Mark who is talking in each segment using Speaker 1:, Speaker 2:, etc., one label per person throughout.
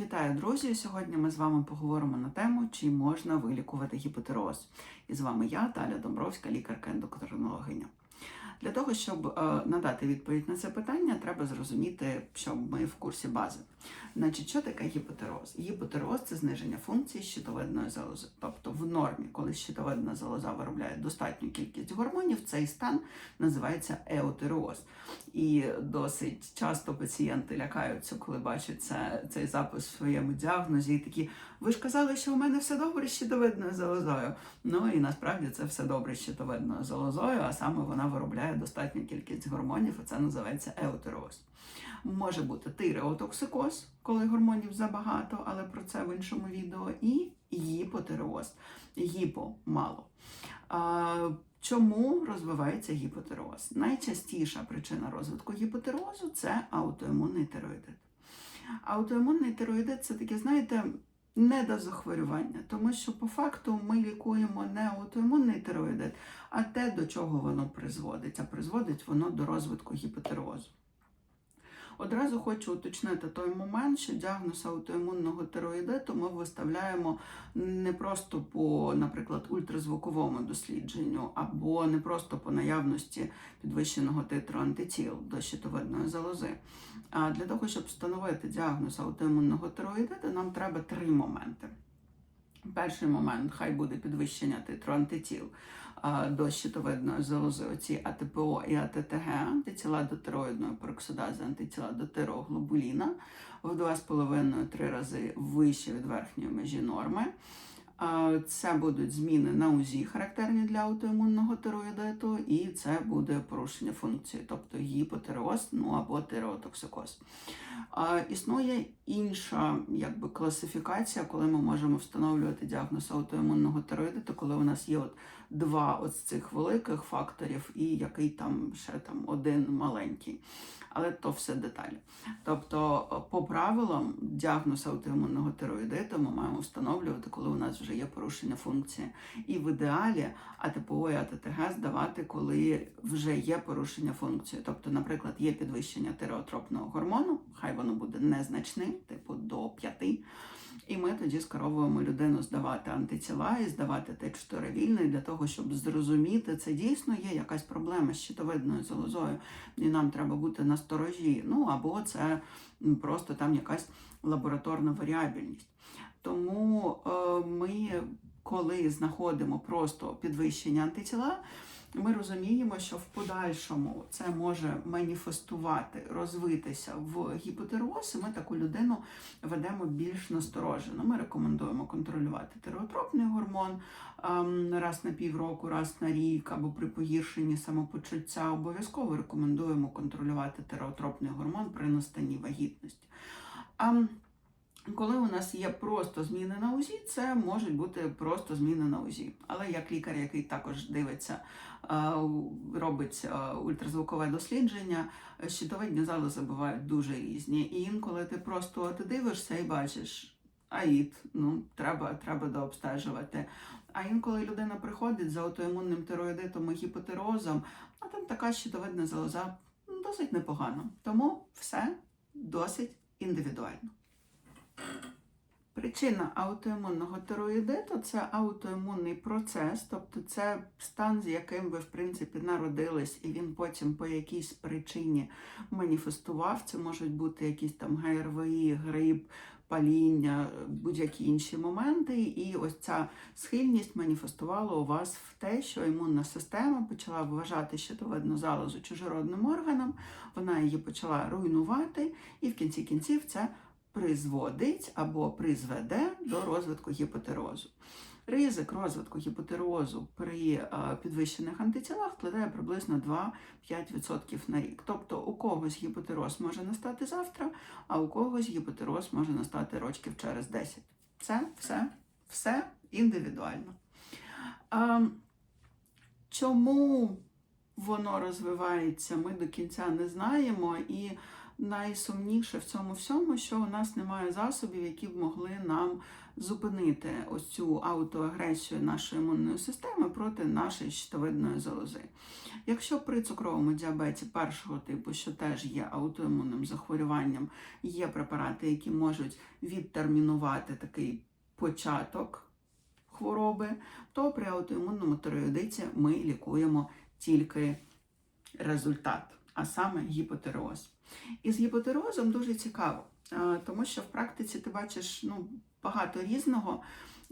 Speaker 1: Вітаю, друзі! Сьогодні ми з вами поговоримо на тему, чи можна вилікувати гіпотероз. І з вами я, Таля Домбровська, лікарка-ендокринологиня. Для того, щоб е, надати відповідь на це питання, треба зрозуміти, що ми в курсі бази. Значить, що таке гіпотероз? Гіпотероз це зниження функції щитовидної залози. Тобто в нормі, коли щитовидна залоза виробляє достатню кількість гормонів, цей стан називається еутероз. І досить часто пацієнти лякаються, коли бачать це, цей запис в своєму діагнозі, і такі, ви ж казали, що у мене все добре з щитовидною залозою. Ну і насправді це все добре з щитовидною залозою, а саме вона виробляє достатню кількість гормонів, і це називається еутероз. Може бути тиреотоксикоз, коли гормонів забагато, але про це в іншому відео, і гіпотероз. Гіпо мало. А, Чому розвивається гіпотероз? Найчастіша причина розвитку гіпотерозу це аутоімунний тироїдит. Аутоімунний тироїдит це таке, знаєте, недозахворювання, тому що по факту ми лікуємо не аутоімунний тироїдит, а те, до чого воно призводить. А призводить воно до розвитку гіпотерозу. Одразу хочу уточнити той момент, що діагноз аутоімунного тироїдиту ми виставляємо не просто по, наприклад, ультразвуковому дослідженню, або не просто по наявності підвищеного титру антитіл до щитовидної залози. А для того, щоб встановити діагноз аутоімунного тироїдиту, нам треба три моменти. Перший момент хай буде підвищення титру антитіл до щитовидної залози, оці АТПО і АТТГ, антитіла до тироїдної пероксидази, антитіла до тироглобуліна в 2,5-3 рази вище від верхньої межі норми. Це будуть зміни на УЗІ, характерні для аутоімунного тироїдиту, і це буде порушення функції, тобто гіпотереоз, ну або тиреотоксикоз. Існує інша якби, класифікація, коли ми можемо встановлювати діагноз аутоімунного тироїдиту, коли у нас є от два ось цих великих факторів і який там ще там один маленький. Але то все деталі. Тобто, по правилам, діагноз аутоімунного тироїдиту ми маємо встановлювати, коли у нас вже є порушення функції. І в ідеалі АТПО і АТТГ здавати, коли вже є порушення функції. Тобто, наприклад, є підвищення тиреотропного гормону, хай воно буде незначним, типу до 5. І ми тоді скеровуємо людину здавати антитіла і здавати Т4 вільний для того, щоб зрозуміти, це дійсно є якась проблема з щитовидною залозою, і нам треба бути на сторожі. Ну або це просто там якась лабораторна варіабельність. Тому е, ми, коли знаходимо просто підвищення антитіла, ми розуміємо, що в подальшому це може маніфестувати, розвитися в гіпотероз, і ми таку людину ведемо більш насторожено. Ми рекомендуємо контролювати тиреотропний гормон раз на півроку, раз на рік, або при погіршенні самопочуття. Обов'язково рекомендуємо контролювати тиреотропний гормон при настанні вагітності. Коли у нас є просто зміни на УЗІ, це можуть бути просто зміни на УЗІ. Але як лікар, який також дивиться, робить ультразвукове дослідження, щитовидні залози бувають дуже різні. І інколи ти просто ти дивишся і бачиш, аїд, ну треба, треба дообстежувати. А інколи людина приходить з аутоімунним тироїдитом і гіпотерозом, а там така щитовидна залоза досить непогано. Тому все досить індивідуально. Причина аутоімунного тироїдиту це аутоімунний процес, тобто це стан, з яким ви, в принципі, народились, і він потім по якійсь причині маніфестував. Це можуть бути якісь там ГРВІ, грип, паління, будь-які інші моменти. І ось ця схильність маніфестувала у вас в те, що імунна система почала вважати щитовидну залозу чужородним органом, вона її почала руйнувати, і в кінці кінців це призводить або призведе до розвитку гіпотерозу. Ризик розвитку гіпотерозу при підвищених антитілах складає приблизно 2-5% на рік. Тобто у когось гіпотероз може настати завтра, а у когось гіпотероз може настати років через 10. Це все, все індивідуально. А, Чому воно розвивається, ми до кінця не знаємо. І найсумніше в цьому всьому, що у нас немає засобів, які б могли нам зупинити ось цю аутоагресію нашої імунної системи проти нашої щитовидної залози. Якщо при цукровому діабеті першого типу, що теж є аутоімунним захворюванням, є препарати, які можуть відтермінувати такий початок хвороби, то при аутоімунному тиреоїдиті ми лікуємо тільки результат, а саме гіпотереоз. І з гіпотереозом дуже цікаво, е, тому що в практиці ти бачиш ну, багато різного.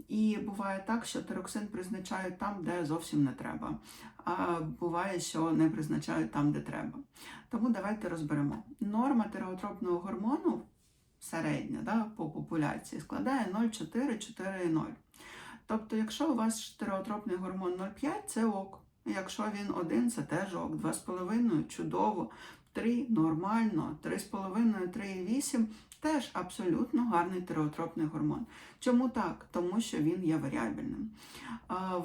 Speaker 1: І буває так, що тироксин призначають там, де зовсім не треба. А буває, що не призначають там, де треба. Тому давайте розберемо. Норма тиреотропного гормону середня да, по популяції складає 0,4-4,0. Тобто, якщо у вас тиреотропний гормон 0,5, це ок. Якщо він один, це теж ок. 2,5 чудово, 3 нормально, 3,5, 3,8 теж абсолютно гарний тиреотропний гормон. Чому так? Тому що він є варіабельним.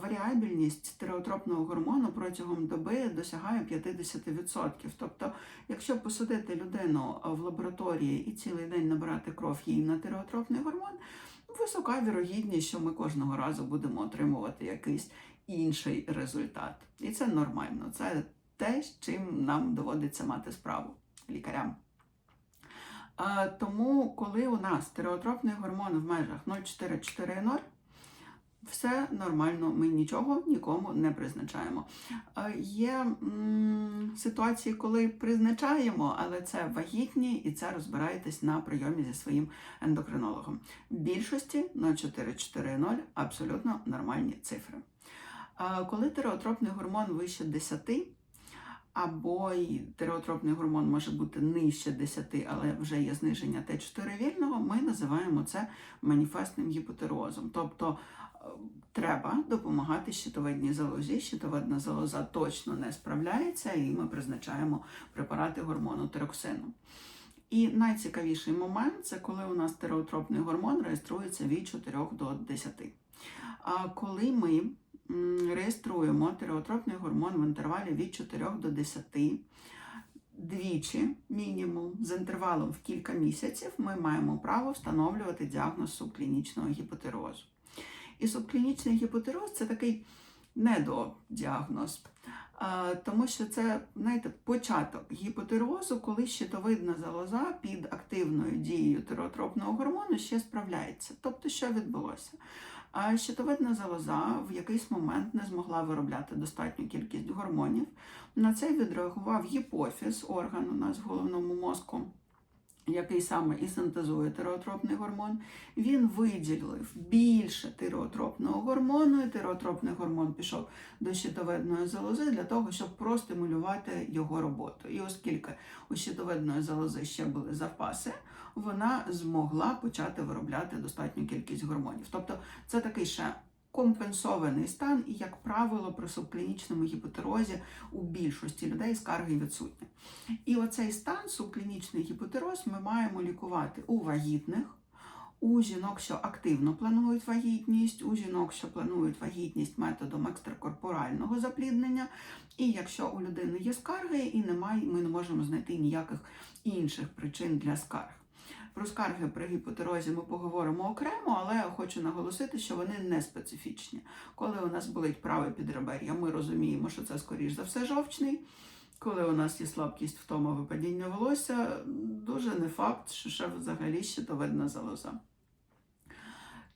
Speaker 1: Варіабельність тиреотропного гормону протягом доби досягає 50%. Тобто, якщо посадити людину в лабораторії і цілий день набирати кров їй на тиреотропний гормон, висока вірогідність, що ми кожного разу будемо отримувати якийсь інший результат. І це нормально. Це те, з чим нам доводиться мати справу лікарям. А, тому, коли у нас стереотропний гормон в межах 0,4-4,0, все нормально, ми нічого нікому не призначаємо. Є м, ситуації, коли призначаємо, але це вагітні і це розбираєтесь на прийомі зі своїм ендокринологом. В більшості 0,4-4,0 абсолютно нормальні цифри. Коли тиреотропний гормон вище 10, або й тиреотропний гормон може бути нижче 10, але вже є зниження Т4 вільного, ми називаємо це маніфестним гіпотерозом. Тобто е, треба допомагати щитовидній залозі. Щитовидна залоза точно не справляється, і ми призначаємо препарати гормону тироксину. І найцікавіший момент це коли у нас тиреотропний гормон реєструється від 4 до 10. А коли ми реєструємо тиреотропний гормон в інтервалі від 4 до 10, двічі мінімум з інтервалом в кілька місяців, ми маємо право встановлювати діагноз субклінічного гіпотерозу. І субклінічний гіпотероз це такий недодіагноз, тому що це, знаєте, початок гіпотерозу, коли щитовидна залоза під активною дією тиреотропного гормону ще справляється. Тобто, що відбулося? А щитовидна залоза в якийсь момент не змогла виробляти достатню кількість гормонів. На це відреагував гіпофіз, орган у нас в головному мозку, який саме і синтезує тиреотропний гормон. Він виділив більше тиреотропного гормону, і тиреотропний гормон пішов до щитовидної залози для того, щоб простимулювати його роботу. І оскільки у щитовидної залози ще були запаси, вона змогла почати виробляти достатню кількість гормонів. Тобто це такий ще компенсований стан, і, як правило, при субклінічному гіпотерозі у більшості людей скарги відсутні. І оцей стан, субклінічний гіпотероз, ми маємо лікувати у вагітних. У жінок, що активно планують вагітність, у жінок, що планують вагітність методом екстракорпорального запліднення, і якщо у людини є скарги і немає, ми не можемо знайти ніяких інших причин для скарг. Про скарги при гіпотерозі ми поговоримо окремо, але хочу наголосити, що вони не специфічні. Коли у нас болить праве підребер'я, ми розуміємо, що це, скоріш за все, жовчний. Коли у нас є слабкість втома випадіння волосся, дуже не факт, що ще взагалі щитовидна залоза.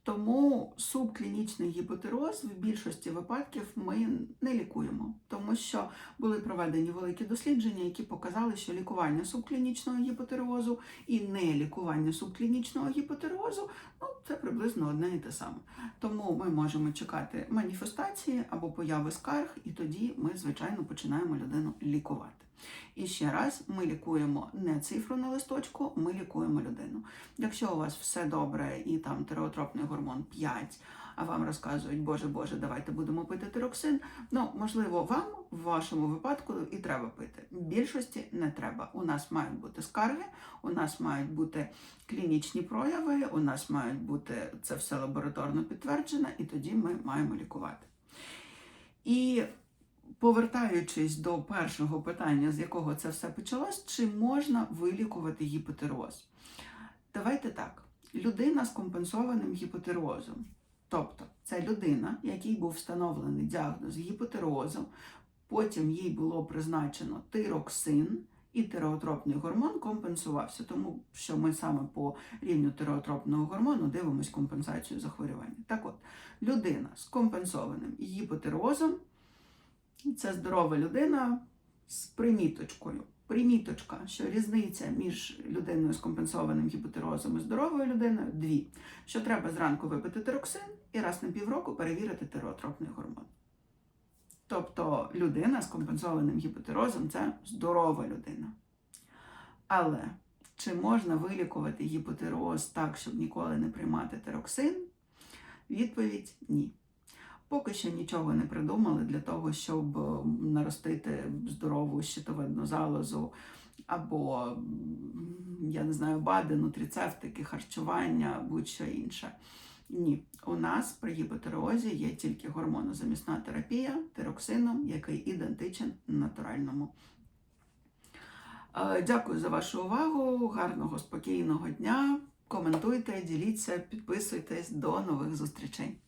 Speaker 1: Тому субклінічний гіпотероз в більшості випадків ми не лікуємо, тому що були проведені великі дослідження, які показали, що лікування субклінічного гіпотерозу і не лікування субклінічного гіпотерозу ну, це приблизно одне і те саме. Тому ми можемо чекати маніфестації або появи скарг, і тоді ми, звичайно, починаємо людину лікувати. І ще раз, ми лікуємо не цифру на листочку, ми лікуємо людину. Якщо у вас все добре і там тиреотропний гормон 5, а вам розказують, Боже Боже, давайте будемо пити тироксин. Ну, можливо, вам в вашому випадку і треба пити. Більшості не треба. У нас мають бути скарги, у нас мають бути клінічні прояви, у нас мають бути це все лабораторно підтверджено, і тоді ми маємо лікувати. І повертаючись до першого питання, з якого це все почалось, чи можна вилікувати гіпотироз? Давайте так. Людина з компенсованим гіпотирозом, тобто це людина, якій був встановлений діагноз гіпотирозу, потім їй було призначено тироксин, і тиреотропний гормон компенсувався, тому що ми саме по рівню тиреотропного гормону дивимося компенсацію захворювання. Так от, людина з компенсованим гіпотирозом це здорова людина з приміточкою. Приміточка, що різниця між людиною з компенсованим гіпотирозом і здоровою людиною дві. Що треба зранку випити тироксин і раз на півроку перевірити тиреотропний гормон. Тобто людина з компенсованим гіпотирозом це здорова людина. Але чи можна вилікувати гіпотироз так, щоб ніколи не приймати тироксин? Відповідь ні. Поки що нічого не придумали для того, щоб е, наростити здорову щитовидну залозу або, я не знаю, БАДи, нутріцептики, харчування, будь-що інше. Ні, у нас при гіпотиреозі є тільки гормонозамісна терапія тироксином, який ідентичен натуральному. Е, Дякую за вашу увагу. Гарного, спокійного дня. Коментуйте, діліться, підписуйтесь. До нових зустрічей.